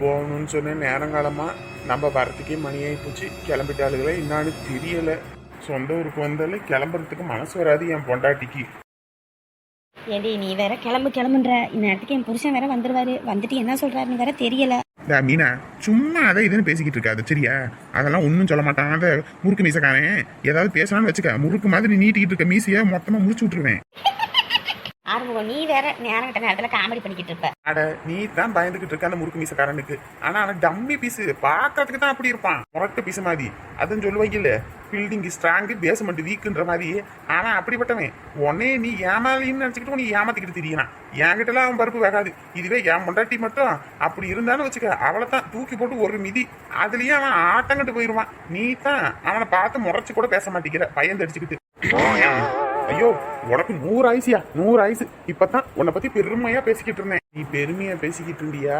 போகணும்னு சொன்ன நேரங்காலமாக நம்ம வரத்துக்கே மணி ஆகி போச்சு கிளம்பிட்டாளுகளே என்னான்னு தெரியலை. சொந்த ஊருக்கு வந்தாலும் கிளம்புறதுக்கு மனசு வராது என் பொண்டாட்டிக்கு. ஏடி நீ வேற கிளம்பு கிளம்புன்ற. இந்நேரத்துக்கு என் புருஷன் வேற வந்துருவாரு. வந்துட்டு என்ன சொல்றாருன்னு வேற தெரியல. டா மீனா சும்மா அதை இதுன்னு பேசிக்கிட்டு இருக்காது சரியா? அதெல்லாம் ஒன்றும் சொல்ல மாட்டான் அந்த முறுக்கு மீசக்காரன். ஏதாவது பேசலாம்னு வச்சுக்க. முறுக்கு மாதிரி நீட்டிக்கிட்டு இருக்க மீசையை மொத்தமாக முடிச்சு விட்டுருவேன். ஆறுமுகம் நீ வேற நேரம் கிட்ட நேரத்துல காமெடி பண்ணிக்கிட்டு இருப்ப. அட நீ தான் பயந்துகிட்டு இருக்க அந்த முறுக்கு மீசக்காரனுக்கு. ஆனா அவன் டம்மி பீஸ் பாக்குறதுக்கு தான் அப்படி இருப்பான். முரட்டு பீஸ் மாதிரி. அதுன்னு சொல்லுவாங்கல்ல பில்டிங் ஸ்ட்ராங்கு பேஸ்மெண்ட் வீக்குன்ற மாதிரி. ஆனா அப்படிப்பட்டவன் உன்னே நீ ஏமாலின்னு நினைச்சுக்கிட்டு நீ ஏமாத்திக்கிட்டு தெரியறான். என்கிட்டலாம் அவன் பருப்பு வேகாது. இதுவே என் முண்டாட்டி மட்டும். அப்படி இருந்தாலும் வச்சுக்க அவளை தான் தூக்கி போட்டு ஒரு மிதி. அதுலயே அவன் ஆட்டங்கிட்டு போயிடுவான் நீ தான் அவனை பார்த்து முறைச்சு கூட பேச மாட்டேங்கிற. பயந்து அடிச்சுக்கிட்டு. ஐயோ உனக்கு நூறு ஆயுசியா நூறு ஆயுசு இப்பதான் உன்னை பத்தி பெருமையா பேசிக்கிட்டு இருந்தேன். நீ பெருமையா பேசிக்கிட்டு இருந்தியா?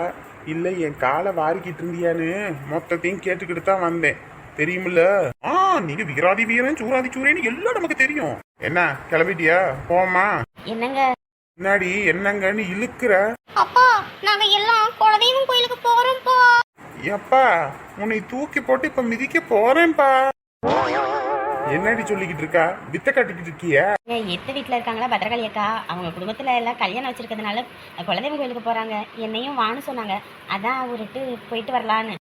இல்ல என் காலை வாரிக்கிட்டு இருந்தியான்னு மொத்தத்தையும் கேட்டுக்கிட்டு தான் வந்தேன். தெரியுமில்ல? ஆ நீங்க வீராதி வீரன் சூராதி சூரேன்னு எல்லாம் நமக்கு தெரியும். என்ன கிளம்பிட்டியா? போமா என்னங்க? முன்னாடி என்னங்கன்னு இழுக்கிற? அப்பா நாங்க எல்லாம் குலதெய்வம் கோயிலுக்கு போறோம்ப்பா. எப்பா உன்னை தூக்கி போட்டு இப்ப மிதிக்க போறேன்பா என்னடி சொல்லிக்கிட்டு இருக்கா? வித்த கட்டிக்கிட்டு இருக்கியா? எத்த வீட்டுல இருக்காங்களா பத்திரகாளி அக்கா? அவங்க குடும்பத்துல எல்லாம் கல்யாணம் வச்சிருக்கிறதுனால குலதெய்வம் கோயிலுக்கு போறாங்க. என்னையும் வான்னு சொன்னாங்க. அதான் அவர்கிட்ட போயிட்டு வரலான்னு.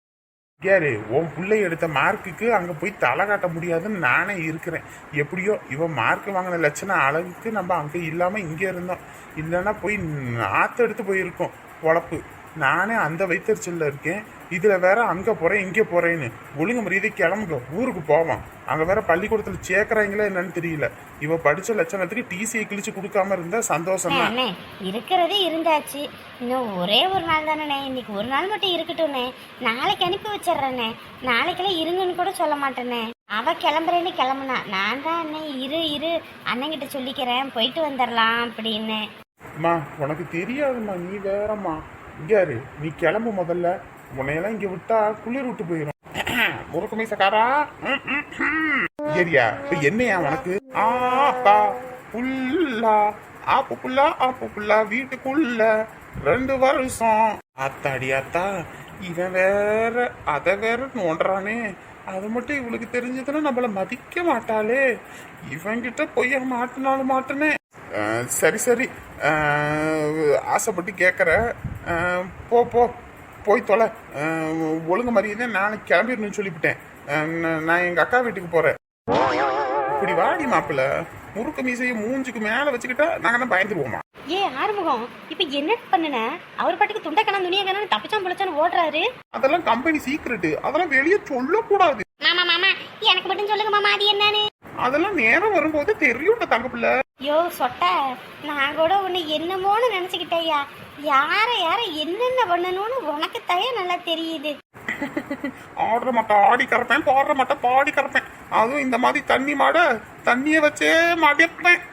யாரு உன் பிள்ளை எடுத்த மார்க்குக்கு அங்க போய் தலை காட்ட முடியாதுன்னு நானே இருக்கிறேன். எப்படியோ இவன் மார்க் வாங்கின லட்சணம் அளவுக்கு நம்ம அங்க இல்லாம இங்க இருந்தோம். இல்லைன்னா போய் ஆத்த எடுத்து போயிருக்கோம் பொழப்பு. நானே அந்த வைத்தறிச்சல்ல இருக்கேன். இதுல வேற அங்க போறேன் இங்க போறேன்னு. ஒழுங்கு மரியாதை கிளம்புங்க. ஊருக்கு போவான். அங்க வேற பள்ளிக்கூடத்துல சேர்க்கறாங்களா என்னன்னு தெரியல. இவ படிச்ச லட்சணத்துக்கு டிசியை கிழிச்சு கொடுக்காம இருந்தா சந்தோஷம் அண்ணே இருக்கிறதே இருந்தாச்சு. இன்னும் ஒரே ஒரு நாள் தானே இன்னைக்கு ஒரு நாள் மட்டும் இருக்கட்டும்ண்ணே. நாளைக்கு அனுப்பி வச்சிடுறேண்ணே. நாளைக்கெல்லாம் இருங்கன்னு கூட சொல்ல மாட்டேனே அவ கிளம்புறேன்னு கிளம்புனா நான் தான் அண்ணே இரு இரு அண்ணங்கிட்ட சொல்லிக்கிறேன். போயிட்டு வந்துடலாம் அப்படின்னு. அம்மா உனக்கு தெரியாதும்மா. நீ வேறம்மா. இங்க நீ கிளம்பு முதல்ல. உன்னையெல்லாம் இங்க விட்டா குளிர் விட்டு போயிடும் முறுக்கு மீசக்காரா? சரியா ஏரியா இப்ப என்னையா உனக்கு? ஆப்பா புல்லா ஆப்பு புல்லா ஆப்பு புல்லா வீட்டுக்குள்ள ரெண்டு வருஷம். அத்தாடி அத்தா இவன் வேற அதை வேற நோண்டுறானே. அது மட்டும் இவளுக்கு தெரிஞ்சதுன்னா நம்மள மதிக்க மாட்டாளே. இவன்கிட்ட பொய்ய மாட்டினாலும் மாட்டனே. சரி சரி. ஆசைப்பட்டு கேட்குற போ போ. போய் தொலை. ஒழுங்கு மரியாதை நாளைக்கு கிளம்பிடணும்னு சொல்லிவிட்டேன். நான் நான் எங்கள் அக்கா வீட்டுக்கு போகிறேன் இப்படி வாடி மாப்பிள்ள முறுக்கு மீசையை மூஞ்சுக்கு மேலே வச்சுக்கிட்டா நாங்கள் தான் பயந்துருவோமா? ஏ ஆறுமுகம் இப்ப என்ன பண்ணுன? அவர் பாட்டுக்கு துண்டக்கணம் துணிய கணம் தப்பிச்சான் புளிச்சான்னு ஓடுறாரு. அதெல்லாம் கம்பெனி சீக்ரெட்டு அதெல்லாம் வெளியே சொல்லக்கூடாது. மாமா மாமா எனக்கு மட்டும் சொல்லுங்க மாமா அது என்னன்னு. அதெல்லாம் நேரம் வரும்போது தெரியும் தங்க பிள்ளை. யோ சொட்ட நான் கூட உன்னை என்னமோன்னு நினச்சிக்கிட்டேயா? யாரை யாரை என்னென்ன பண்ணணும்னு உனக்கு தய நல்லா தெரியுது. ஆடுற மாட்டேன் ஆடி கறப்பேன் பாடுற மாட்டேன் பாடி கறப்பேன். அதுவும் இந்த மாதிரி தண்ணி மாட தண்ணியை வச்சே மடிப்பேன்.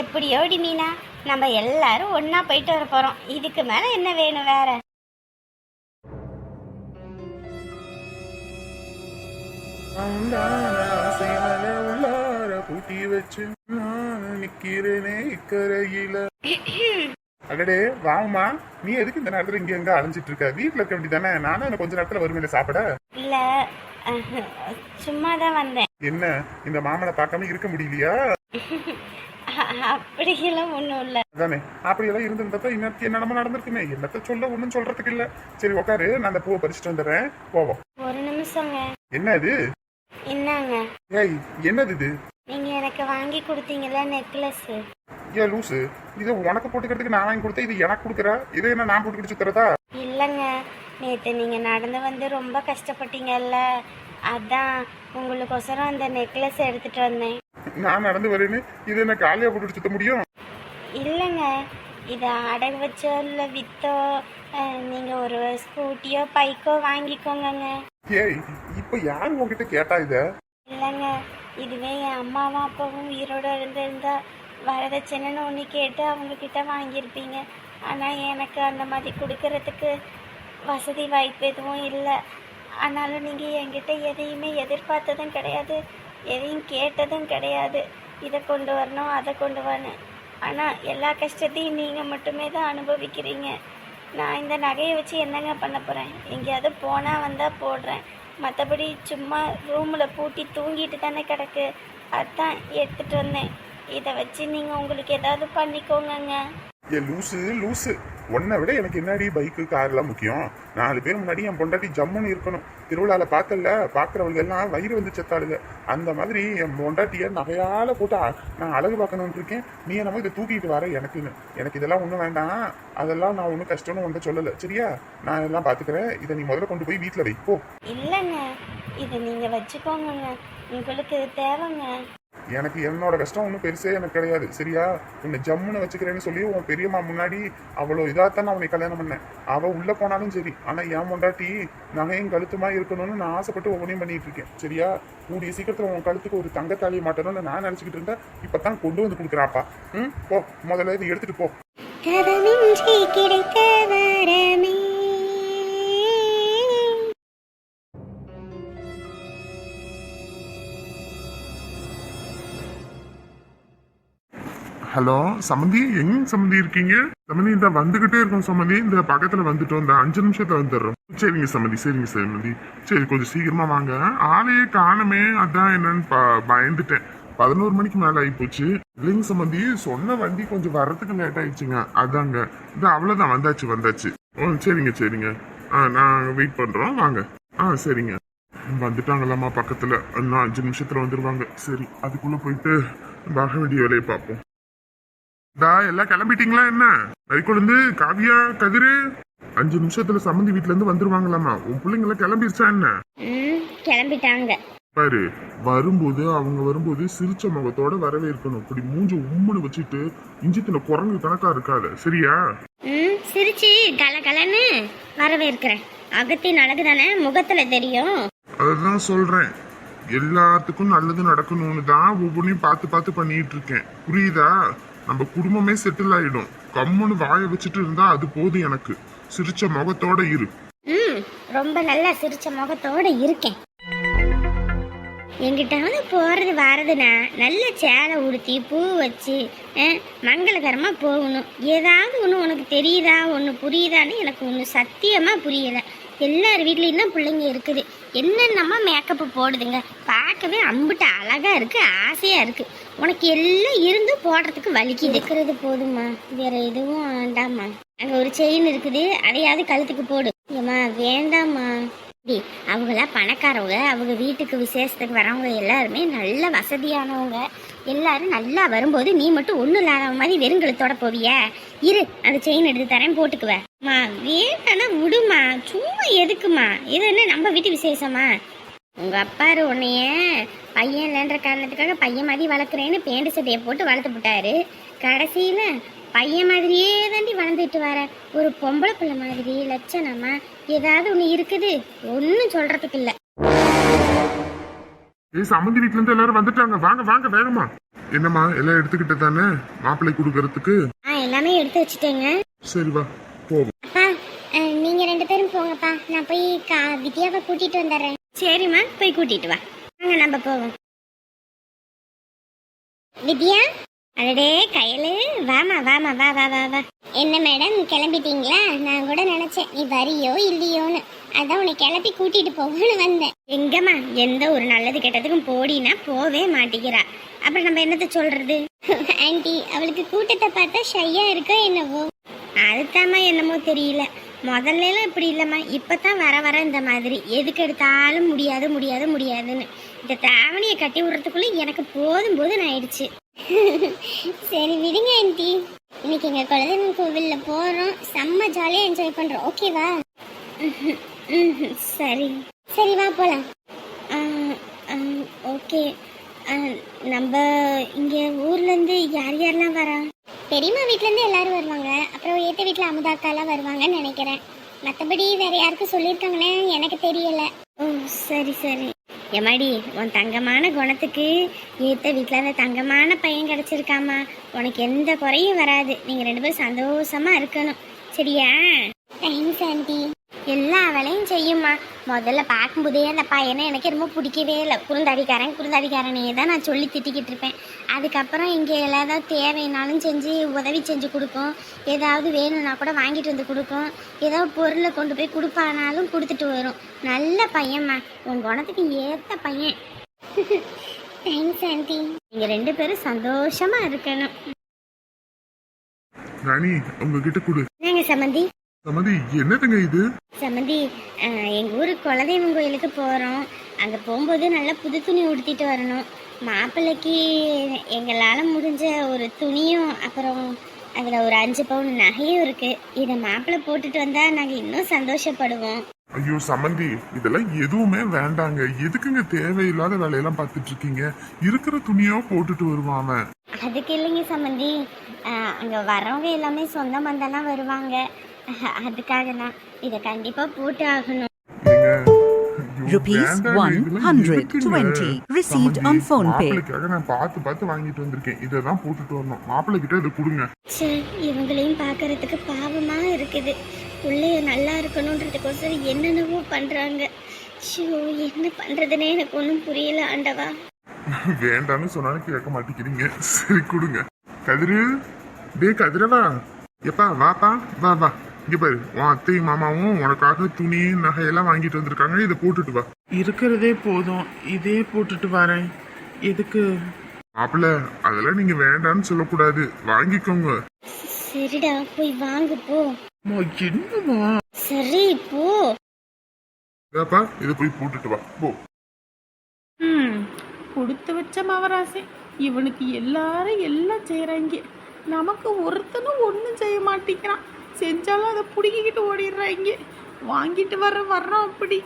எப்படியோடி மீனா? நம்ம எல்லாரும் ஒண்ணா போயிட்டு வர போறோம். இதுக்கு மேல என்ன வேணும் வேற? வச்சு நான் நிக்கிறேனே இக்கரையில. அடடே வாமா நீ எதுக்கு இந்த நேரத்துல இங்க எங்க அலைஞ்சிட்டு இருக்க? வீட்டுல இருக்க வேண்டியதானே நானும் இன்னும் கொஞ்ச நேரத்துல வருவேன் சாப்பிட? இல்ல சும்மா தான் வந்தேன். என்ன இந்த மாமனை பார்க்காம இருக்க முடியலையா? அப்படியெல்லாம் ஒன்றும் இல்லை. அதானே அப்படியெல்லாம் இருந்திருந்தப்ப இன்னத்துக்கு என்ன நம்ம நடந்திருக்குமே? என்னத்த சொல்ல ஒண்ணும் சொல்றதுக்கு இல்ல. சரி உட்காரு நான் அந்த பூவை பறிச்சுட்டு வந்துடுறேன். போவோம். ஒரு நிமிஷங்க. என்ன இது என்னங்க? ஏய் என்னது இது? நீங்க எனக்கு வாங்கி கொடுத்தீங்கல்ல நெக்லஸ்? ஏன் லூசு இதை உனக்கு போட்டுக்கிறதுக்கு நான் வாங்கி கொடுத்தேன் இது எனக்கு கொடுக்குற இதை என்ன நான் போட்டுக்கிட்டு சுத்துறதா? இல்லைங்க நேற்று நீங்கள் நடந்து வந்து ரொம்ப கஷ்டப்பட்டீங்கல்ல அதான் உங்களுக்கொசரம் அந்த நெக்லஸ் எடுத்துட்டு வந்தேன். நான் நடந்து வரேன்னு இது என்ன காலையா போட்டுட்டு சுத்த முடியும்? இல்லைங்க இதை அடகு வச்சோ இல்லை விற்றோ நீங்கள் ஒரு ஸ்கூட்டியோ பைக்கோ வாங்கிக்கோங்கங்க. ஏய் இப்ப யார் உன்கிட்ட கேட்டா இத? இல்லைங்க இதுவே என் அம்மாவும் அப்பாவும் உயிரோடு இருந்திருந்தா வரதட்சணைன்னு ஒன்று கேட்டு அவங்கக்கிட்ட வாங்கியிருப்பீங்க. ஆனால் எனக்கு அந்த மாதிரி கொடுக்கறதுக்கு வசதி வாய்ப்பு எதுவும் இல்லை. ஆனாலும் நீங்கள் என்கிட்ட எதையுமே எதிர்பார்த்ததும் கிடையாது எதையும் கேட்டதும் கிடையாது. இதை கொண்டு வரணும் அதை கொண்டு வரணும். ஆனால் எல்லா கஷ்டத்தையும் நீங்கள் மட்டுமே தான் அனுபவிக்கிறீங்க. நான் இந்த நகையை வச்சு என்னங்க பண்ண போகிறேன் எங்கேயாவது போனால் வந்தால் போடுறேன். மற்றபடி சும்மா ரூமில் பூட்டி தூங்கிட்டு தானே கிடக்கு. அதான் எடுத்துகிட்டு வந்தேன். இதை வச்சு நீங்கள் உங்களுக்கு ஏதாவது பண்ணிக்கோங்கங்க. ஏ லூசு லூசு. உன்னை விட எனக்கு என்னடி பைக்கு கார்லாம் முக்கியம்? நாலு பேர் முன்னாடி என் பொண்டாட்டி ஜம்முன்னு இருக்கணும். திருவிழாவில் பார்க்கல பார்க்குறவங்க எல்லாம் வயிறு வந்து செத்தாளுங்க. அந்த மாதிரி என் பொண்டாட்டியை நகையால் போட்டு நான் அழகு பார்க்கணும்னு இருக்கேன். நீ என்னமோ இதை தூக்கிட்டு வர எனக்குன்னு. எனக்கு இதெல்லாம் ஒன்றும் வேண்டாம். அதெல்லாம் நான் ஒன்றும் கஷ்டம்னு ஒன்றும் சொல்லலை. சரியா? நான் எல்லாம் பார்த்துக்கிறேன். இதை நீ முதல்ல கொண்டு போய் வீட்டில் வைப்போ இல்லைங்க. இதை நீங்கள் வச்சுக்கோங்க உங்களுக்கு இது தேவைங்க. எனக்கு என்னோட கஷ்டம் ஒன்றும் பெருசே எனக்கு கிடையாது. சரியா? உன்னை ஜம்முன்னு வச்சுக்கிறேன்னு சொல்லி உன் பெரியம்மா முன்னாடி அவ்வளோ இதாகத்தான் நான் உன்னை கல்யாணம் பண்ணேன். அவள் உள்ளே போனாலும் சரி. ஆனால் என் பொண்டாட்டி நகையும் கழுத்துமா இருக்கணும்னு நான் ஆசைப்பட்டு ஒவ்வொன்றையும் பண்ணிட்டு இருக்கேன். சரியா? கூடிய சீக்கிரத்தில் உன் கழுத்துக்கு ஒரு தங்கத்தாலியை மாட்டணும்னு நான் நினச்சிக்கிட்டு இருந்தேன். இப்போ தான் கொண்டு வந்து கொடுக்குறாப்பா. ம்? போ. முதல்ல இது எடுத்துகிட்டு போ. கதவின்றி ஹலோ சமந்தி எங்க சமந்தி இருக்கீங்க? சமந்தி இந்த வந்துகிட்டே இருக்கோம் சமந்தி. இந்த பக்கத்துல வந்துட்டோம். இந்த அஞ்சு நிமிஷத்துல வந்துடுறோம். சரிங்க சமந்தி சரிங்க சமந்தி. சரி கொஞ்சம் சீக்கிரமா வாங்க. ஆளையே காணமே. அதான் என்னன்னு பயந்துட்டேன். பதினோரு மணிக்கு மேல ஆகி போச்சு இல்லைங்க சம்பந்தி சொன்ன வண்டி கொஞ்சம் வர்றதுக்கு லேட் ஆயிடுச்சுங்க. அதாங்க. இது அவ்வளவுதான். வந்தாச்சு வந்தாச்சு. ஓ சரிங்க சரிங்க. ஆ நாங்கள் வெயிட் பண்றோம். வாங்க. ஆ சரிங்க. வந்துட்டாங்களாம்மா பக்கத்துல. இன்னும் அஞ்சு நிமிஷத்துல வந்துருவாங்க. சரி அதுக்குள்ள போயிட்டு வாக வேண்டிய வேலையை பார்ப்போம். டா எல்லாம் கிளம்பிட்டீங்களா என்ன? மறிக்கொழுந்து காவியா கதிரு? அஞ்சு நிமிஷத்துல சம்மந்தி வீட்ல இருந்து வந்துருவாங்களாமா? உன் பிள்ளைங்க எல்லாம் கிளம்பிருச்சா என்ன? கிளம்பிட்டாங்க. பாரு வரும்போது அவங்க வரும்போது சிரிச்ச முகத்தோட வரவேற்கணும். இப்படி மூஞ்சி உம்முன்னு வச்சுட்டு இஞ்சித்தின குரங்கு கணக்கா இருக்காத சரியா? ம் சிரிச்சு கலகலன்னு வரவேற்கிறேன். அகத்தின் அழகு தானே முகத்தில் தெரியும். அதுதான் சொல்றேன். எல்லாத்துக்கும் நல்லது நடக்கணும்னு தான் ஒவ்வொன்றையும் பார்த்து பார்த்து பண்ணிட்டு இருக்கேன். புரியுதா? நம்ம குடும்பமே செட்டில் ஆயிடும். கம்முன்னு வாயை வச்சுட்டு இருந்தா அது போதும் எனக்கு. சிரிச்ச முகத்தோட இரு. ம் ரொம்ப நல்லா சிரிச்ச முகத்தோட இருக்கேன். எங்கிட்டாவது போறது வரதுன்னா நல்ல சேலை உடுத்தி பூ வச்சு மங்களகரமாக மங்களகரமா போகணும். ஏதாவது ஒன்று உனக்கு தெரியுதா ஒன்று புரியுதான்னு எனக்கு ஒன்று சத்தியமா புரியல. எல்லார் வீட்லேயும் தான் பிள்ளைங்க இருக்குது. என்னென்னமா மேக்கப் போடுதுங்க. பார்க்கவே அம்புட்டு அழகா இருக்கு ஆசையா இருக்கு. உனக்கு எல்லாம் இருந்தும் போடுறதுக்கு வலிக்கு இருக்கிறது போதுமா வேற எதுவும் வேண்டாமா அங்க ஒரு செயின் இருக்குது. அதையாவது கழுத்துக்கு போடு. ஏம்மா வேண்டாம்மா. டி அவங்களாம் பணக்காரவங்க. அவங்க வீட்டுக்கு விசேஷத்துக்கு வரவங்க எல்லாருமே நல்ல வசதியானவங்க. எல்லாரும் நல்லா வரும்போது நீ மட்டும் ஒன்றும் இல்லாத மாதிரி வெறுங்கழுத்தோட போவிய? இரு அந்த செயின் எடுத்து தரேன் போட்டுக்குவ மா விடுமா சும்மா எதுக்குமா இது என்ன நம்ம வீட்டு விசேஷமா? உங்க அப்பாரு உன்னைய பையன் இல்லைன்ற காரணத்துக்காக பையன் மாதிரி வளர்க்குறேன்னு பேண்ட் சட்டையை போட்டு வளர்த்து விட்டாரு கடைசியில பையன் மாதிரியே தாண்டி வளர்ந்துட்டு வர ஒரு பொம்பளை பிள்ளை மாதிரி லட்சணமா ஏதாவது ஒண்ணு இருக்குது? ஒன்றும் சொல்றதுக்கு இல்ல. ஏய் சம்மந்தி வீட்ல இருந்து எல்லாரும் வந்துட்டாங்க. வாங்க வாங்க வேகமா. என்னம்மா எல்லாம் எடுத்துக்கிட்ட தானே? மாப்பிள்ளை கொடுக்கறதுக்கு? ஆ எல்லாமே எடுத்து வச்சுட்டேங்க. சரி வா போவோம். அப்பா அஹ், நீங்க ரெண்டு பேரும் போங்கப்பா. நான் போய் கா வித்யாவை கூட்டிட்டு வந்துடுறேன். சரிம்மா போய் கூட்டிட்டு வா. வாங்க நம்ம போவோம். வித்யா? அடடே கையலு. வாமா வாமா வா வா வா வா. என்ன மேடம் கிளம்பிட்டீங்களா? நான் கூட நினைச்சேன் நீ வரியோ இல்லையோன்னு. அதான் உன்னை கிளப்பி கூட்டிட்டு போகணும்னு வந்தேன். எங்கம்மா எந்த ஒரு நல்லது கெட்டதுக்கும் போடினா போவே மாட்டேங்கிறா. அப்புறம் நம்ம என்னத்த சொல்றது? ஆன்ட்டி அவளுக்கு கூட்டத்தை பார்த்தா ஷையா இருக்கோ என்னவோ. அதுதாம்மா என்னமோ தெரியல. முதல்லலாம் இப்படி இல்லைம்மா. இப்போ தான் வர வர இந்த மாதிரி. எதுக்கு எடுத்தாலும் முடியாது முடியாது முடியாதுன்னு. இந்த தாவணியை கட்டி விடுறதுக்குள்ளே எனக்கு போதும் போதும் ஆயிடுச்சு. சரி விடுங்க ஆண்டி. இன்னைக்கு எங்கள் குலதெய்வம் கோவிலில் போகிறோம் செம்ம ஜாலியாக என்ஜாய் பண்ணுறோம் ஓகேவா சரி. சரி வா போகலாம் ஓகே நம்ம இங்கே ஊர்லேருந்து யார் யாரெல்லாம் வரா? பெரியம்மா வீட்ல இருந்து எல்லாரும் வருவாங்க. அப்புறம் ஏத்த வீட்ல அமுதாக்காலாம் வருவாங்கன்னு நினைக்கிறேன். மற்றபடி வேற யாருக்கும் சொல்லியிருக்காங்கன்னு எனக்கு தெரியல. ஓ சரி சரி. எம்மாடி உன் தங்கமான குணத்துக்கு ஏத்த வீட்டில் அந்த தங்கமான பையன் கிடைச்சிருக்காமா உனக்கு எந்த குறையும் வராது. நீங்க ரெண்டு பேரும் சந்தோஷமா இருக்கணும். சரியா? தேங்க்ஸ் ஆண்டி எல்லா வேலையும் செய்யுமா முதல்ல பார்க்கும்போதே அந்த பையனை எனக்கு ரொம்ப பிடிக்கவே இல்லை. குறுந்தாடிக்காரன் குறுந்தாடிக்காரனே தான் நான் சொல்லி திட்டிக்கிட்டு இருப்பேன். அதுக்கப்புறம் இங்கே ஏதாவது தேவைனாலும் செஞ்சு உதவி செஞ்சு கொடுக்கும். ஏதாவது வேணும்னா கூட வாங்கிட்டு வந்து கொடுக்கும். ஏதாவது பொருளை கொண்டு போய் கொடுப்பானாலும் கொடுத்துட்டு வரும். நல்ல பையன்மா. உன் குணத்துக்கு ஏற்ற பையன். தேங்க்ஸ் ஆண்டி நீங்கள் ரெண்டு பேரும் சந்தோஷமா இருக்கணும். ராணி உங்ககிட்ட கொடு. என்னங்க சம்மந்தி சமதி என்னதுங்க இது? சம்மந்தி அஹ், எங்க ஊர் குலதெய்வம் கோயிலுக்கு போகிறோம் அங்கே போகும்போது நல்லா புது துணி உடுத்திட்டு வரணும். மாப்பிள்ளைக்கு எங்களால் முடிஞ்ச ஒரு துணியும் அப்புறம் அதில் ஒரு அஞ்சு பவுன் நகையும் இருக்குது இதை மாப்பிள்ளை போட்டுட்டு வந்தால் நாங்கள் இன்னும் சந்தோஷப்படுவோம். ஐயோ சமந்தி இதெல்லாம் எதுவுமே வேண்டாங்க. எதுக்குங்க தேவையில்லாத வேலையெல்லாம் பார்த்துட்டு இருக்கீங்க? இருக்கிற துணியோ போட்டுட்டு வருவான் அதுக்கு இல்லைங்க சம்மந்தி அங்கே வரவங்க எல்லாமே சொந்த பந்தம்லாம் வருவாங்க. அதுக்காக தான். இதை கண்டிப்பாக போட்டு ஆகணும் Rupees வேண்டாங்க, இதெல்லாம் 120 எதுக்குங்க? received on phone pay. மாப்பிள்ளைக்காக நான் பார்த்து பார்த்து வாங்கிட்டு வந்திருக்கேன். இதை தான் போட்டுட்டு வரணும். மாப்பிள்ளை கிட்ட இதை கொடுங்க. ச்சே இவங்களையும் பார்க்கறதுக்கு பாவமா இருக்குது. பிள்ளைய நல்லா இருக்கணுன்றதுக்கோசரம் என்னென்னவோ பண்றாங்க. ஷோ என்ன பண்றதுனே எனக்கு ஒன்றும் புரியல ஆண்டவா. வேண்டாம்னு சொன்னாலும் கேட்க மாட்டேங்கிறீங்க. சரி கொடுங்க. கதிரு. டே கதிரவா. எப்பா வாப்பா வா வா. இங்க பாரு உன் அத்தையும் மாமாவும் உனக்காக துணி நகையெல்லாம் வாங்கிட்டு வந்திருக்காங்க. இதை போட்டுட்டு வா. இருக்கிறதே போதும். இதே போட்டுட்டு வரேன். எதுக்கு? மாப்பிள்ள அதெல்லாம் நீங்க வேண்டாம்னு சொல்லக்கூடாது. வாங்கிக்கோங்க. சரிடா போய் வாங்கு போ. அம்மா, என்னம்மா? சரி போ. இதாப்பா இதை போய் போட்டுட்டு வா. போ. ம். கொடுத்து வச்ச மவராசி இவனுக்கு எல்லாரும் எல்லாம் செய்கிறாங்க நமக்கு ஒருத்தனும் ஒன்றும் செய்ய மாட்டேங்கிறான். செஞ்சாலும் அதை பிடிக்கிக்கிட்டு ஓடிடுறாங்க. வாங்கிட்டு வர்ற வர்றோம் அப்படி.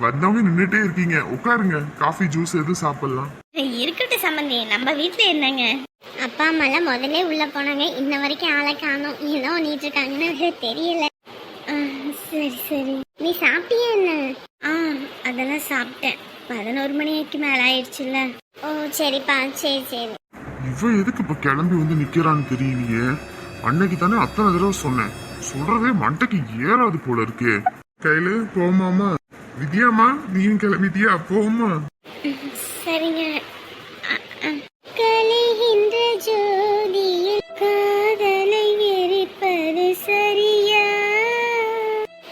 வந்தவங்க நின்னுட்டே இருக்கீங்க. உட்காருங்க. காஃபி ஜூஸ் எதுவும் சாப்பிடலாம்? இருக்கட்டும் சம்பந்தி. நம்ம வீட்டில் என்னங்க? அப்பா அம்மாலாம் முதல்ல உள்ள போனாங்க. இன்ன வரைக்கும் ஆளை காணோம். என்ன பண்ணிட்டு இருக்காங்கன்னு தெரியல. ஆ, சரி சரி. நீ சாப்பிட்டியா என்ன? ஆ அதெல்லாம் சாப்பிட்டேன். பதினோரு மணிக்கு மேலே ஆயிடுச்சுல்ல. ஓ சரிப்பா. சரி சரி. இவன் எதுக்கு இப்ப கிளம்பி வந்து நிக்கிறான்னு தெரியலையே. அன்னைக்கு தானே அத்தனை தடவை சொன்னேன். சொல்றதே மண்டைக்கு ஏறாது போல இருக்கே. கையில போமாமா. வித்யாமா நீயும் கிளம்பிட்டியா போமா சரிங்க. கலைகின்ற ஜோதியில் காதலை வெறிப்பது சரியா?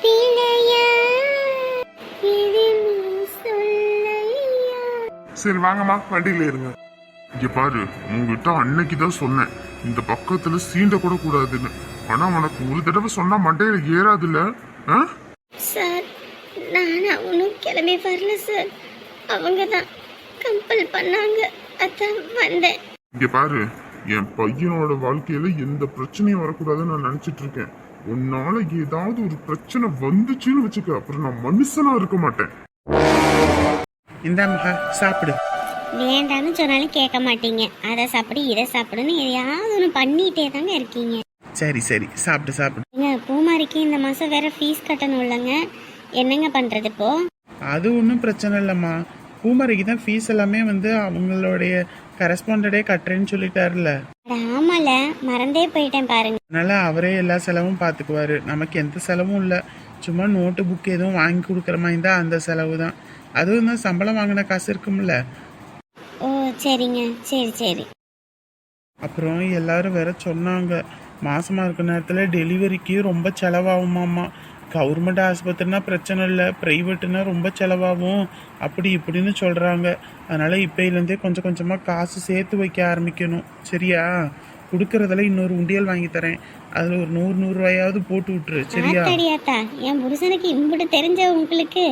பிழையா? இது சொல்லையா? சரி வாங்கம்மா வண்டியில இருங்க. இங்க பாரு உங்ககிட்ட அன்னைக்கு தான் சொன்னேன். இந்த பக்கத்துல சீண்ட கூட கூடாதுன்னு. ஆனா உனக்கு ஒரு தடவை சொன்னா மண்டையில ஏறாதுல்ல? ஆ? சார் நான் ஒன்றும் கிளம்பி வரல சார். அவங்க தான் கம்பல் பண்ணாங்க. அதான் வந்தேன். இங்க பாரு என் பையனோட வாழ்க்கையில எந்த பிரச்சனையும் வரக்கூடாதுன்னு நான் நினைச்சிட்டு இருக்கேன். உன்னால ஏதாவது ஒரு பிரச்சனை வந்துச்சுன்னு வச்சுக்க. அப்புறம் நான் மனுஷனா இருக்க மாட்டேன். இந்தா மகா சாப்பிடு. வேண்டான்னு சொன்னாலும் கேட்க மாட்டீங்க. அதை சாப்பிடு இதை சாப்பிடுன்னு எதையாவது ஒன்று பண்ணிகிட்டே தாங்க இருக்கீங்க. சரி சரி. சாப்பிடு சாப்பிடு. ஏங்க பூமாரிக்கு இந்த மாதம் வேற ஃபீஸ் கட்டணும் இல்லைங்க என்னங்க பண்ணுறது இப்போ? அது ஒன்றும் பிரச்சனை இல்லைம்மா. பூமரைக்கு தான் ஃபீஸ் எல்லாமே வந்து அவங்களுடைய கரஸ்பாண்டடே கட்டுறேன்னு சொல்லிட்டாருல ஆமால மறந்தே போயிட்டேன் பாருங்க. அதனால அவரே எல்லா செலவும் பார்த்துக்குவாரு நமக்கு எந்த செலவும் இல்லை. சும்மா நோட்டு புக் எதுவும் வாங்கி கொடுக்குற மாதிரி தான் அந்த செலவு தான். அதுவும் தான் சம்பளம் வாங்கின காசு இருக்கும்ல. ஓ சரிங்க. சரி சரி. அப்புறம் எல்லாரும் வேற சொன்னாங்க. மாசமா இருக்க நேரத்தில் டெலிவரிக்கு ரொம்ப செலவாகுமாமா கவர்மெண்ட் ஆஸ்பத்திரினா பிரச்சனை இல்லை ப்ரைவேட்டுனா ரொம்ப செலவாகும். அப்படி இப்படின்னு சொல்கிறாங்க அதனால் இப்போலேருந்தே கொஞ்சம் கொஞ்சமாக காசு சேர்த்து வைக்க ஆரம்பிக்கணும். சரியா? கொடுக்கறதுல இன்னொரு உண்டியல் வாங்கி தரேன். அதில் ஒரு நூறு நூறுரூவாயாவது போட்டு விட்டுரு. சரியா? ஆத்தாடியாத்தா என் புருஷனுக்கு இம்புட்டு தெரிஞ்ச உங்களுக்கு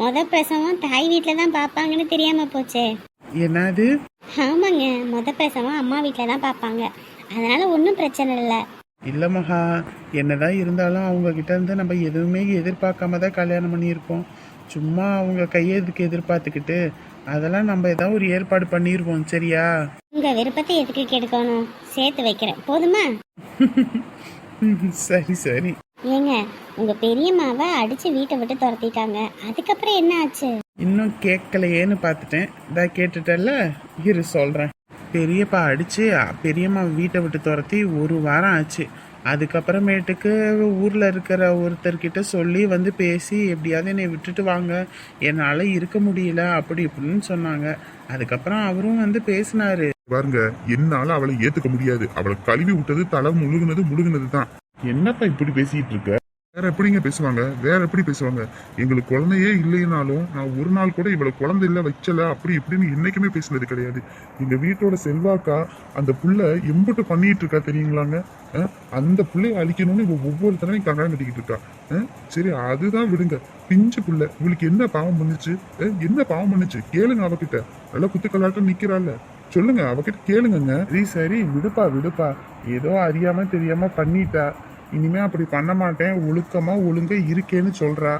மொத பிரசவம் தாய் வீட்டில் தான் பார்ப்பாங்கன்னு தெரியாம போச்சே. என்னது? ஆமாங்க மொத பிரசவம் அம்மா வீட்டில் தான் பார்ப்பாங்க அதனால ஒன்றும் பிரச்சனை இல்லை. இல்லை மகா என்னதான் இருந்தாலும் அவங்க கிட்ட இருந்து நம்ம எதுவுமே எதிர்பார்க்காம தான் கல்யாணம் பண்ணியிருக்கோம். சும்மா அவங்க கையை எதுக்கு எதிர்பார்த்துக்கிட்டு அதெல்லாம் நம்ம ஏதாவது ஒரு ஏற்பாடு பண்ணிடுவோம் சரியா? உங்க விருப்பத்தை எதுக்கு கெடுக்கணும்? சேர்த்து வைக்கிறேன். போதுமா? சரி சரி. ஏங்க உங்க பெரியம்மாவை அடிச்சு வீட்டை விட்டு துரத்திட்டாங்க. அதுக்கப்புறம் என்ன ஆச்சு? இன்னும் கேட்கலையேன்னு பார்த்துட்டேன். இதா கேட்டுட்டல்ல? இரு சொல்கிறேன் பெரியப்பா அடித்து பெரியம்மா வீட்டை விட்டு துரத்தி ஒரு வாரம் ஆச்சு. அதுக்கப்புறமேட்டுக்கு ஊரில் இருக்கிற ஒருத்தர்கிட்ட சொல்லி வந்து பேசி எப்படியாவது என்னை விட்டுட்டு வாங்க. என்னால் இருக்க முடியல அப்படி இப்படின்னு சொன்னாங்க. அதுக்கப்புறம் அவரும் வந்து பேசினாரு. பாருங்க என்னால அவளை ஏத்துக்க முடியாது. அவளை கழுவி விட்டது தலை முழுகுனது முழுகுனது தான் என்னப்பா இப்படி பேசிட்டு இருக்க? வேற எப்படிங்க பேசுவாங்க? வேற எப்படி பேசுவாங்க? எங்களுக்கு குழந்தையே இல்லைனாலும் நான் ஒரு நாள் கூட இவ்வளோ குழந்தை இல்லை வைக்கல. அப்படி இப்படின்னு என்னைக்குமே பேசினது கிடையாது. எங்க வீட்டோட செல்வாக்கா அந்த புள்ள எம்புட்டு பண்ணிட்டு இருக்கா தெரியுங்களாங்க? அந்த பிள்ளையை அழிக்கணும்னு இப்போ ஒவ்வொரு தடவையும் கங்காரம் கட்டிக்கிட்டு இருக்கா. சரி அதுதான் விடுங்க. பிஞ்சு புள்ள. உங்களுக்கு என்ன பாவம் பண்ணுச்சு? என்ன பாவம் பண்ணுச்சு? கேளுங்க அவகிட்ட. நல்லா குத்துக்கலாட்டம் நிக்கிறாள்ல. சொல்லுங்க அவகிட்ட கேளுங்கங்க. சரி சரி விடுப்பா விடுப்பா. ஏதோ அறியாம தெரியாம பண்ணிட்டா. இனிமே அப்படி பண்ண மாட்டேன். ஒழுக்கமா ஒழுங்கா இருக்கேன்னு சொல்றா.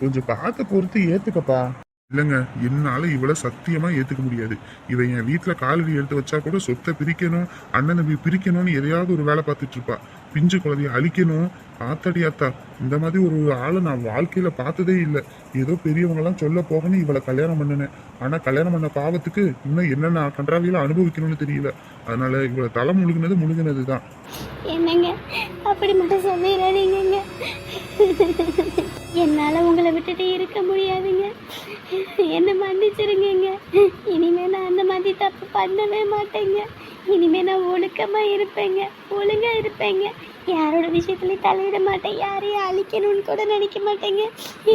கொஞ்சம் பார்த்து பொறுத்து ஏத்துக்கப்பா. இல்லைங்க என்னால் இவளை சத்தியமாக ஏற்றுக்க முடியாது. இவன் என் வீட்டில் காலடி எடுத்து வச்சா கூட சொத்தை பிரிக்கணும் அண்ணனை பிரிக்கணும்னு எதையாவது ஒரு வேலை பார்த்துட்டு இருப்பா. பிஞ்சு குழந்தைய அழிக்கணும் ஆத்தாடி ஆத்தா இந்த மாதிரி ஒரு ஆளை நான் வாழ்க்கையில் பார்த்ததே இல்லை. ஏதோ பெரியவங்களாம் சொல்ல போகணும் இவளை கல்யாணம் பண்ணினேன். ஆனால் கல்யாணம் பண்ண பாவத்துக்கு இன்னும் என்னென்ன கன்றாவியில் அனுபவிக்கணும்னு தெரியல. அதனால இவளை தலை முழுகினது முழுகினது தான் என்னங்க? அப்படி மட்டும் சொல்லிடாதீங்கங்க என்னால் உங்களை விட்டுட்டு இருக்க முடியாதுங்க. என்ன மன்னிச்சிருங்க இனிமே நான் அந்த மாதிரி தப்பு பண்ணவே மாட்டேங்க. இனிமே நான் ஒழுக்கமா இருப்பேங்க. ஒழுங்கா இருப்பேங்க. யாரோட விஷயத்துலையும் தலையிட மாட்டேன்? யாரையும் அழிக்கணும்னு கூட நினைக்க மாட்டேங்க.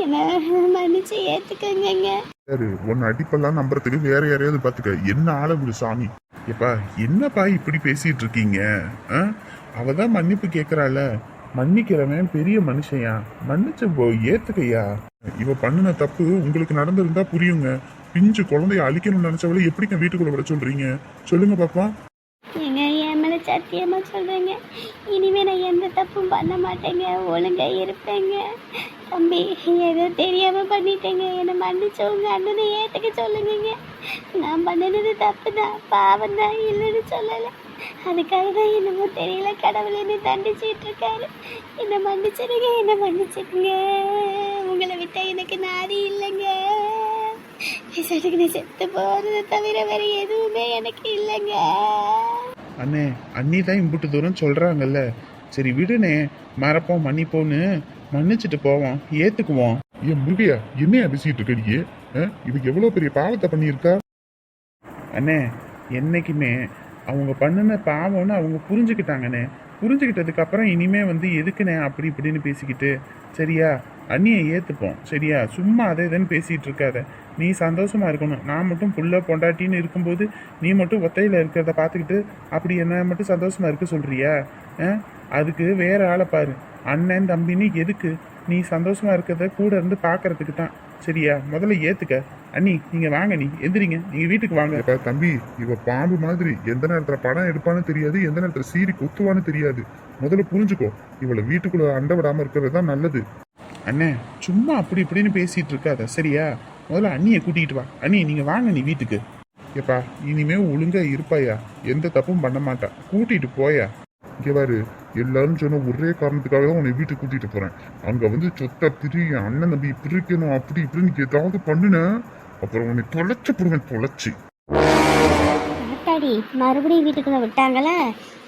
என்ன மன்னிச்சு ஏத்துக்கங்கங்க. சரி உன் அடிப்பெல்லாம் நம்புறதுக்கு வேற யாரையாவது பாத்துக்க. என்ன ஆள விடு சாமி. எப்பா என்னப்பா இப்படி பேசிட்டு இருக்கீங்க? ஆ? அவ தான் மன்னிப்பு கேட்கறாள மன்னிக்கிறவன் பெரிய மனுஷையா மன்னிச்சு போ ஏத்துக்கையா? இவ பண்ணின தப்பு உங்களுக்கு நடந்திருந்தா புரியுங்க. பிஞ்சு குழந்தைய அழிக்கணும்னு நினைச்சவளை எப்படிங்க வீட்டுக்குள்ள விட சொல்றீங்க? சொல்லுங்க பாப்பா. சத்தியமாக சொல்கிறேங்க இனிமே நான் எந்த தப்பும் பண்ண மாட்டேங்க. ஒழுங்காக இருப்பேங்க. தம்பி ஏதோ தெரியாமல் பண்ணிட்டேங்க. என்னை மன்னிச்சவங்க அண்ணனை ஏற்றுக்க சொல்லுங்கங்க. நான் பண்ணினது தப்பு தான் பாவம் தான் இல்லைன்னு சொல்லலை. அதுக்காக தான் என்னமோ தெரியல. கடவுள் என்னை தண்டிச்சிட்டு இருக்காரு. என்னை மன்னிச்சிடுங்க. என்னை மன்னிச்சிடுங்க. உங்களை விட்டால் எனக்கு நாதி இல்லைங்க. பேசாட்டுக்கு செத்து போகிறத தவிர வேற எதுவுமே எனக்கு இல்லைங்க. அண்ணே அண்ணி தான் இம்புட்டு தூரம் சொல்றாங்கல்ல. சரி விடுனே மறப்போம் மன்னிப்போன்னு மன்னிச்சிட்டு போவோம் ஏத்துக்குவோம். ஏன் முருகையா என்னையா பேசிட்டு இருக்கடியே இவ எவ்வளவு பெரிய பாவத்தை பண்ணியிருக்கா? அண்ணே என்னைக்குமே அவங்க பண்ணின பாவம்னு அவங்க புரிஞ்சுக்கிட்டாங்கண்ணே. புரிஞ்சுக்கிட்டதுக்கு அப்புறம் இனிமே வந்து எதுக்குண்ணே அப்படி இப்படின்னு பேசிக்கிட்டு சரியா அண்ணியை ஏத்துப்போம் சரியா? சும்மா அதை இதுன்னு பேசிட்டு இருக்காத. நீ சந்தோஷமா இருக்கணும். நான் மட்டும் புள்ள பொண்டாட்டின்னு இருக்கும்போது நீ மட்டும் ஒத்தையில இருக்கிறத பார்த்துக்கிட்டு அப்படி என்ன மட்டும் சந்தோஷமா இருக்க சொல்றியா? ஆ? அதுக்கு வேற ஆளை பாரு. அண்ணன் தம்பின்னு எதுக்கு? நீ சந்தோஷமா இருக்கிறத கூட இருந்து பார்க்கறதுக்கு தான். சரியா? முதல்ல ஏத்துக்க. அண்ணி நீங்க வாங்க நீ எந்திரிங்க. நீங்க வீட்டுக்கு வாங்க. தம்பி இவ பாம்பு மாதிரி எந்த நேரத்துல படம் எடுப்பான்னு தெரியாது எந்த நேரத்துல சீரி குத்துவான்னு தெரியாது. முதல்ல புரிஞ்சுக்கோ. இவளை வீட்டுக்குள்ள அண்ட விடாம இருக்கிறது தான் நல்லது. அண்ணே சும்மா அப்படி இப்படின்னு பேசிட்டு இருக்காத. சரியா? முதல்ல அண்ணியை கூட்டிகிட்டு வா. அண்ணி நீங்க வாங்க நீ வீட்டுக்கு. ஏப்பா இனிமே ஒழுங்கா இருப்பாயா? எந்த தப்பும் பண்ண மாட்டா. கூட்டிட்டு போயா. இங்க பாரு எல்லாரும் சொன்ன ஒரே காரணத்துக்காக தான் உன்னை வீட்டுக்கு கூட்டிட்டு போறேன். அங்க வந்து சொத்த பிரி அண்ணன் தம்பி பிரிக்கணும் அப்படி இப்படின்னு ஏதாவது பண்ணுன அப்புறம் உன்னை தொலைச்சு போடுவேன் தொலைச்சு. ஆத்தாடி மறுபடியும் வீட்டுக்குள்ள விட்டாங்களா?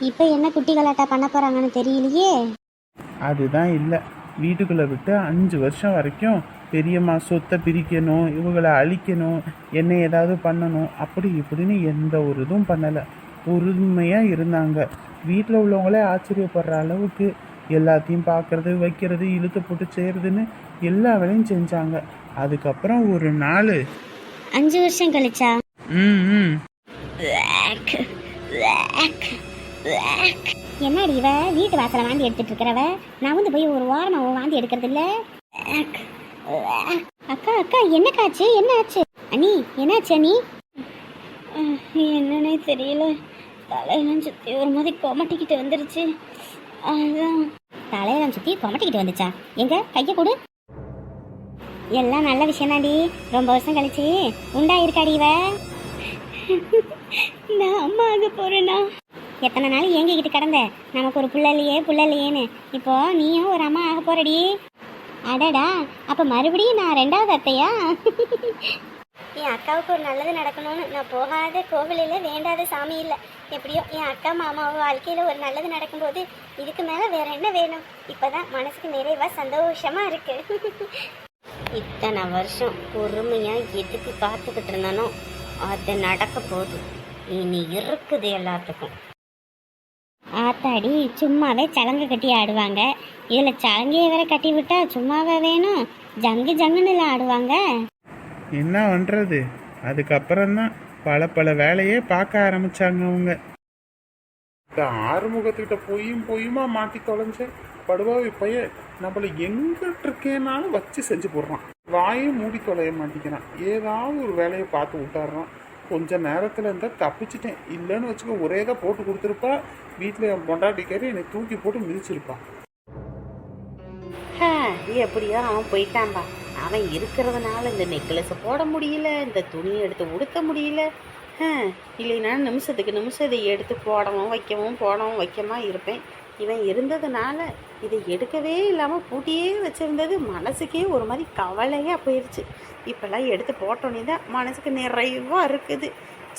இப்போ என்ன குட்டி கலாட்டா பண்ண போறாங்கன்னு தெரியலையே. அதுதான் இல்லை. வீட்டுக்குள்ளே விட்டு அஞ்சு வருஷம் வரைக்கும் பெரியம்மா சொத்தை பிரிக்கணும் இவங்களை அழிக்கணும் என்ன ஏதாவது பண்ணணும் அப்படி இப்படின்னு எந்த ஒரு இதுவும் பண்ணலை. பொறுமையாக இருந்தாங்க. வீட்டில் உள்ளவங்களே ஆச்சரியப்படுற அளவுக்கு எல்லாத்தையும் பார்க்கறது வைக்கிறது இழுத்து போட்டு செய்கிறதுன்னு எல்லா வேலையும் செஞ்சாங்க. அதுக்கப்புறம் ஒரு நாள் அஞ்சு வருஷம் கழிச்சா? ம் ம். என்னடி இவ? வீட்டு வாசல வாந்தி எடுத்துட்டு இருக்கிறவ? நான் வந்து போய் ஒரு வாரமா உன் வாந்தி எடுக்கிறது இல்ல? அக்கா அக்கா என்னக்காச்சு என்ன ஆச்சு? அண்ணி என்னாச்சு அண்ணி? என்னன்னே தெரியல. தலையெல்லாம் சுத்தி ஒரு மாதிரி கொமட்டிக்கிட்டு வந்துருச்சு. அதான். தலையெல்லாம் சுத்தி கொமட்டிக்கிட்டு வந்துச்சா? எங்க? கையை கொடு. எல்லாம் நல்ல விஷயம் தாண்டி ரொம்ப வருஷம் கழிச்சு உண்டா இருக்காடி இவ. நான் அம்மா ஆக போறேனா? எத்தனை நாள் ஏங்கிக்கிட்டு கிடந்த? நமக்கு ஒரு புள்ள இல்லையே புள்ள இல்லையேன்னு. இப்போ நீயும் ஒரு அம்மா ஆக போறடி. அடடா அப்ப மறுபடியும் நான் ரெண்டாவது அத்தையா? என் அக்காவுக்கு ஒரு நல்லது நடக்கணும்னு நான் போகாத கோவிலில் வேண்டாத சாமி இல்லை. எப்படியோ என் அக்கா மாமாவும் வாழ்க்கையில் ஒரு நல்லது நடக்கும்போது இதுக்கு மேலே வேற என்ன வேணும்? இப்போதான் மனசுக்கு நிறைவாக சந்தோஷமாக இருக்கு. இத்தனை வருஷம் பொறுமையாக எதுக்கு காத்துக்கிட்டு இருந்தானோ அது நடக்க போகுது. இனி இருக்குது எல்லாத்துக்கும். ஆத்தாடி சும்மாவே சலங்கு கட்டி ஆடுவாங்க. இதில் சலங்கையை வேற கட்டி விட்டா சும்மாவே வேணும்? ஜங்கு ஜங்குன்னு ஆடுவாங்க. என்ன பண்ணுறது அதுக்கப்புறம்தான் பல பல வேலையே பார்க்க ஆரம்பிச்சாங்க அவங்க. இந்த ஆறுமுகத்துக்கிட்ட போயும் போயுமா மாட்டி தொலைஞ்ச படுவாவி பைய நம்மள எங்கிட்டு இருக்கேனாலும் வச்சு செஞ்சு போடுறான். வாயும் மூடி தொலைய மாட்டேங்கிறான். ஏதாவது ஒரு வேலையை பார்த்து விட்டாடுறான் கொஞ்ச நேரத்தில் இருந்தால் தப்பிச்சிட்டேன். இல்லைன்னு வச்சுக்க ஒரே தான் போட்டு கொடுத்துருப்பா. வீட்டில் என் பொண்டாட்டிக்காரி என்னை தூக்கி போட்டு மிதிச்சிருப்பான் எப்படியோ அவன் போயிட்டான்பா. அவன் இருக்கிறதுனால இந்த நெக்லஸை போட முடியல இந்த துணியை எடுத்து உடுத்த முடியல. ஹம், இல்லைன்னா நிமிஷத்துக்கு நிமிஷம் இதை எடுத்து போடவும் வைக்கவும் போடவும் வைக்கமா இருப்பேன். இவன் இருந்ததுனால இதை எடுக்கவே இல்லாமல் பூட்டியே வச்சுருந்தது. மனசுக்கே ஒரு மாதிரி கவலையாக போயிடுச்சு இப்போல்லாம் எடுத்து போட்டோன்னே தான் மனசுக்கு நிறைவாக இருக்குது.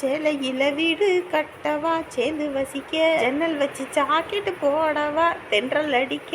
சேலையில வீடு கட்டவா சேர்ந்து வசிக்க ஜன்னல் வச்சு சாக்கெட்டு போடவா தென்றல் அடிக்க.